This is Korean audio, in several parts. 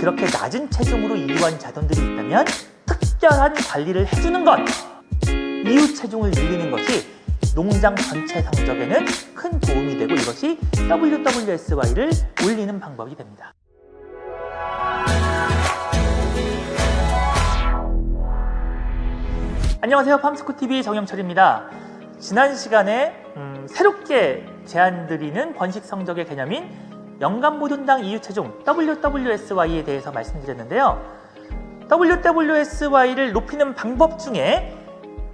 그렇게 낮은 체중으로 이완 자손들이 있다면 특별한 관리를 해주는 것 이후 체중을 늘리는 것이 농장 전체 성적에는 큰 도움이 되고 이것이 WWSY를 올리는 방법이 됩니다. 안녕하세요. 팜스코TV 정영철입니다. 지난 시간에 음, 새롭게 제안드리는 번식 성적의 개념인 연간보존당 이유체중 WWSY에 대해서 말씀드렸는데요. WWSY를 높이는 방법 중에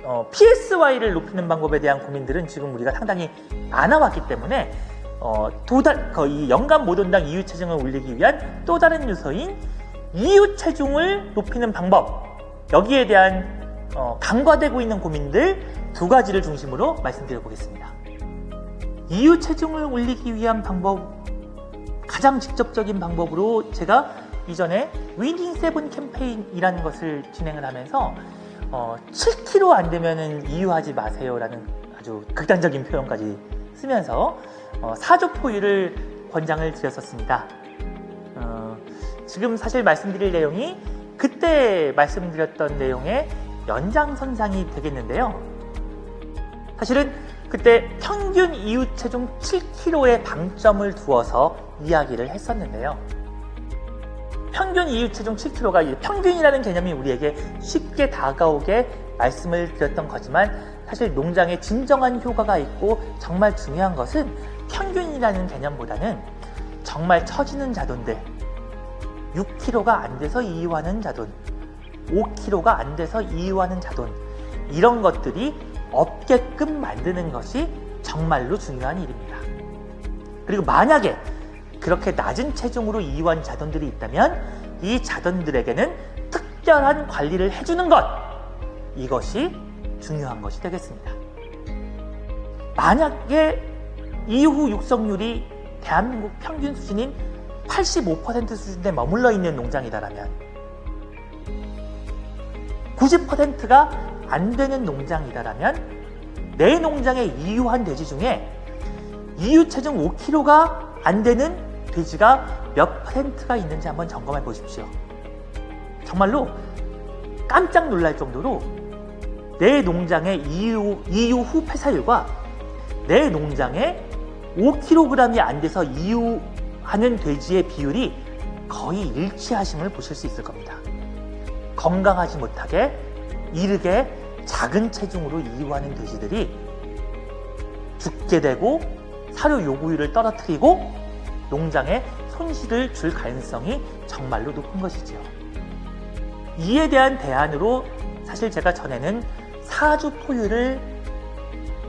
어, PSY를 높이는 방법에 대한 고민들은 지금 우리가 상당히 많아왔기 때문에 어, 도달, 이 연간 모돈당 이유 체중을 올리기 위한 또 다른 요소인 이유 체중을 높이는 방법 여기에 대한 어, 간과되고 있는 고민들 두 가지를 중심으로 말씀드려 보겠습니다. 이유 체중을 올리기 위한 방법 가장 직접적인 방법으로 제가 이전에 위닝 세븐 캠페인이라는 것을 진행을 하면서 어, 7kg 안 되면은 이유하지 마세요라는 아주 극단적인 표현까지 쓰면서 어, 사조 포유를 권장을 드렸었습니다. 어, 지금 사실 말씀드릴 내용이 그때 말씀드렸던 내용의 연장선상이 되겠는데요. 사실은 그때 평균 이유 체중 7kg에 방점을 두어서 이야기를 했었는데요. 평균 이유 체중 7kg가 평균이라는 개념이 우리에게 쉽게 다가오게 말씀을 드렸던 거지만 사실 농장에 진정한 효과가 있고 정말 중요한 것은 평균이라는 개념보다는 정말 처지는 자돈들 6kg가 안 돼서 이유하는 자돈 5kg가 안 돼서 이유하는 자돈 이런 것들이 없게끔 만드는 것이 정말로 중요한 일입니다. 그리고 만약에 그렇게 낮은 체중으로 이완 자돈들이 있다면 이 자돈들에게는 특별한 관리를 해주는 것 이것이 중요한 것이 되겠습니다. 만약에 이후 육성률이 대한민국 평균 수준인 85% 수준에 머물러 있는 농장이다라면 90%가 안 되는 농장이다라면 내 농장의 이유한 돼지 중에 이유 체중 5kg가 안 되는 돼지가 몇 퍼센트가 있는지 한번 점검해 보십시오. 정말로 깜짝 놀랄 정도로 내 농장의 이유, 이유 후 폐사율과 내 농장의 5kg이 안 돼서 이유하는 돼지의 비율이 거의 일치하심을 보실 수 있을 겁니다. 건강하지 못하게 이르게 작은 체중으로 이유하는 돼지들이 죽게 되고 사료 요구율을 떨어뜨리고 농장에 손실을 줄 가능성이 정말로 높은 것이지요. 이에 대한 대안으로 사실 제가 전에는 사주 포유를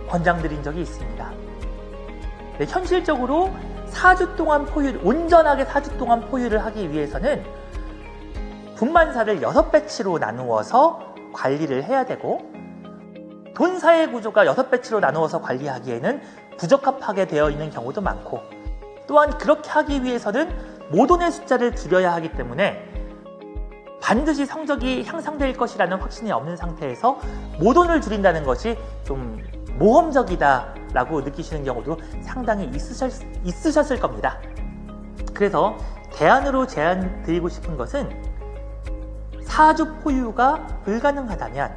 권장드린 적이 있습니다. 네, 현실적으로 4주 동안 포유, 온전하게 4주 동안 포유를 하기 위해서는 분만사를 6배치로 나누어서 관리를 해야 되고 돈사의 구조가 6배치로 나누어서 관리하기에는 부적합하게 되어 있는 경우도 많고 또한 그렇게 하기 위해서는 모돈의 숫자를 줄여야 하기 때문에 반드시 성적이 향상될 것이라는 확신이 없는 상태에서 모돈을 줄인다는 것이 좀 모험적이다라고 느끼시는 경우도 상당히 있으셨, 있으셨을 겁니다. 그래서 대안으로 제안 드리고 싶은 것은 사주 포유가 불가능하다면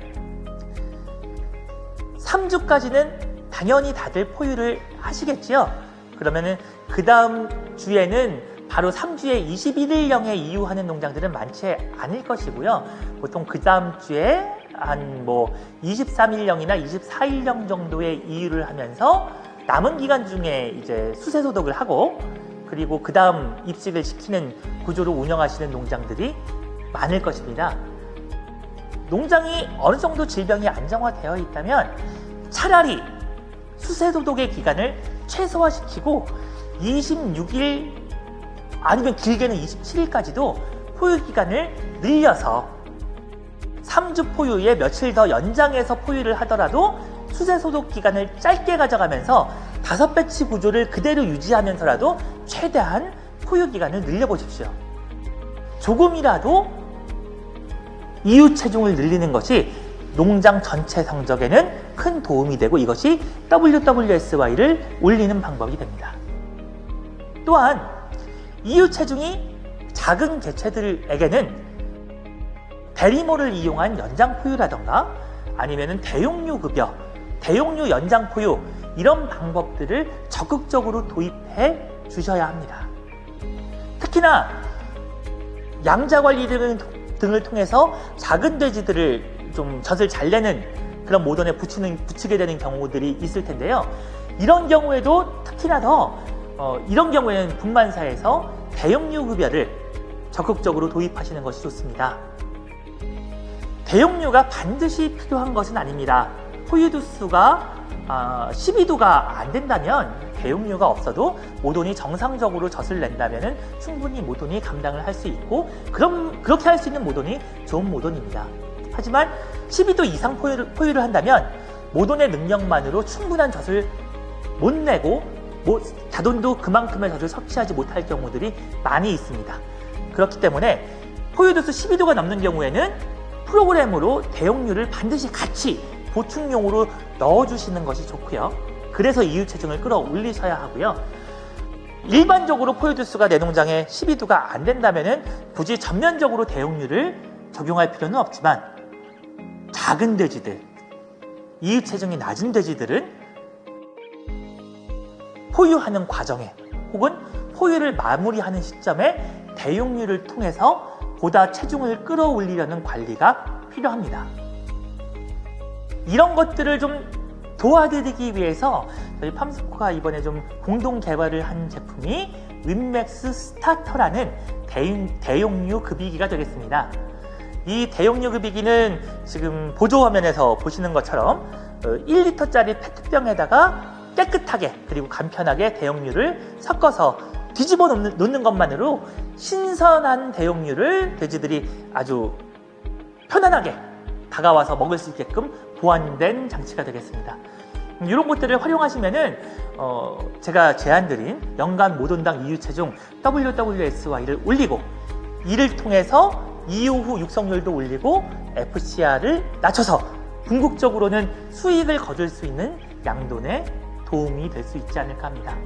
3주까지는 당연히 다들 포유를 하시겠지요. 그러면은 그 다음 주에는 바로 3주에 21일령에 이유하는 농장들은 많지 않을 것이고요. 보통 그 다음 주에 한 뭐 23일령이나 24일령 정도의 이유를 하면서 남은 기간 중에 이제 수세 소독을 하고 그리고 그 다음 입식을 시키는 구조로 운영하시는 농장들이 많을 것입니다. 농장이 어느 정도 질병이 안정화되어 있다면 차라리 수세 소독의 기간을 최소화시키고 26일 아니면 길게는 27일까지도 포유 기간을 늘려서 3주 포유에 며칠 더 연장해서 포유를 하더라도 수세 소독 기간을 짧게 가져가면서 다섯 배치 구조를 그대로 유지하면서라도 최대한 포유 기간을 늘려보십시오. 조금이라도 이유 체중을 늘리는 것이 농장 전체 성적에는 큰 도움이 되고 이것이 WWSY를 올리는 방법이 됩니다. 또한 이유 체중이 작은 개체들에게는 대리모를 이용한 연장 포유라던가 아니면은 대용류 급여, 대용류 연장 포유 이런 방법들을 적극적으로 도입해 주셔야 합니다. 특히나 양자 관리 등, 등을 통해서 작은 돼지들을 좀 젖을 잘 내는 그런 모던에 붙이는, 붙이게 되는 경우들이 있을 텐데요. 이런 경우에도 특히나 더 어, 이런 경우에는 분만사에서 대용류 급여를 적극적으로 도입하시는 것이 좋습니다. 대용류가 반드시 필요한 것은 아닙니다. 포유두수가 아, 12도가 안 된다면 대용류가 없어도 모돈이 정상적으로 젖을 낸다면 충분히 모돈이 감당을 할 수 있고 그럼 그렇게 할 수 있는 모돈이 좋은 모돈입니다. 하지만 12도 이상 포유를, 포유를 한다면 모돈의 능력만으로 충분한 젖을 못 내고 뭐, 자돈도 그만큼의 젖을 섭취하지 못할 경우들이 많이 있습니다. 그렇기 때문에 포유도수 12도가 넘는 경우에는 프로그램으로 대용류를 반드시 같이 보충용으로 넣어주시는 것이 좋고요. 그래서 이유체중을 끌어올리셔야 하고요. 일반적으로 포유두수가 내 농장에 12도가 안 된다면 굳이 전면적으로 대용류를 적용할 필요는 없지만 작은 돼지들, 이유체중이 낮은 돼지들은 포유하는 과정에 혹은 포유를 마무리하는 시점에 대용류를 통해서 보다 체중을 끌어올리려는 관리가 필요합니다. 이런 것들을 좀 도와드리기 위해서 저희 팜스코가 이번에 좀 공동 개발을 한 제품이 윈맥스 스타터라는 대용, 대용류 급이기가 되겠습니다. 이 대용류 급이기는 지금 보조 화면에서 보시는 것처럼 1리터짜리 페트병에다가 깨끗하게 그리고 간편하게 대용류를 섞어서 뒤집어 놓는, 놓는 것만으로 신선한 대용류를 돼지들이 아주 편안하게 다가와서 먹을 수 있게끔 보완된 장치가 되겠습니다. 음, 이런 것들을 활용하시면은 어, 제가 제안드린 연간 모돈당 이유 체 중 WWSY를 올리고 이를 통해서 이후 후 육성률도 올리고 FCR을 낮춰서 궁극적으로는 수익을 거둘 수 있는 양돈에 도움이 될 수 있지 않을까 합니다.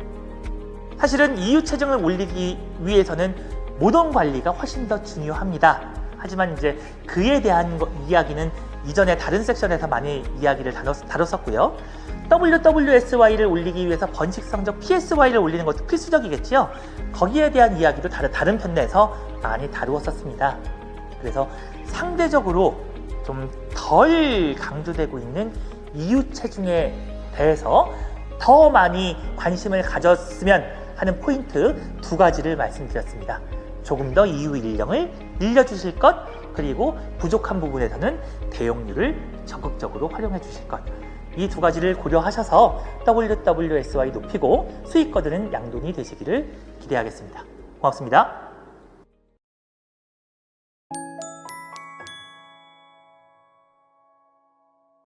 사실은 이유 체중을 올리기 위해서는 모돈 관리가 훨씬 더 중요합니다. 하지만 이제 그에 대한 거- 이야기는 이전에 다른 섹션에서 많이 이야기를 다뤘, 다뤘 었고요. WWSY를 올리기 위해서 번식 성적 PSY를 올리는 것도 필수적이겠지요. 거기에 대한 이야기도 다른, 다른 편에서 많이 다루었었습니다. 그래서 상대적으로 좀 덜 강조되고 있는 이유 체중에 대해서 더 많이 관심을 가졌으면 하는 포인트 두 가지를 말씀드렸습니다. 조금 더 이유 일령을 늘려주실 것, 그리고 부족한 부분에서는 대용률을 적극적으로 활용해 주실 것. 이 두 가지를 고려하셔서 WWSY 높이고 수익 거드는 양돈이 되시기를 기대하겠습니다. 고맙습니다.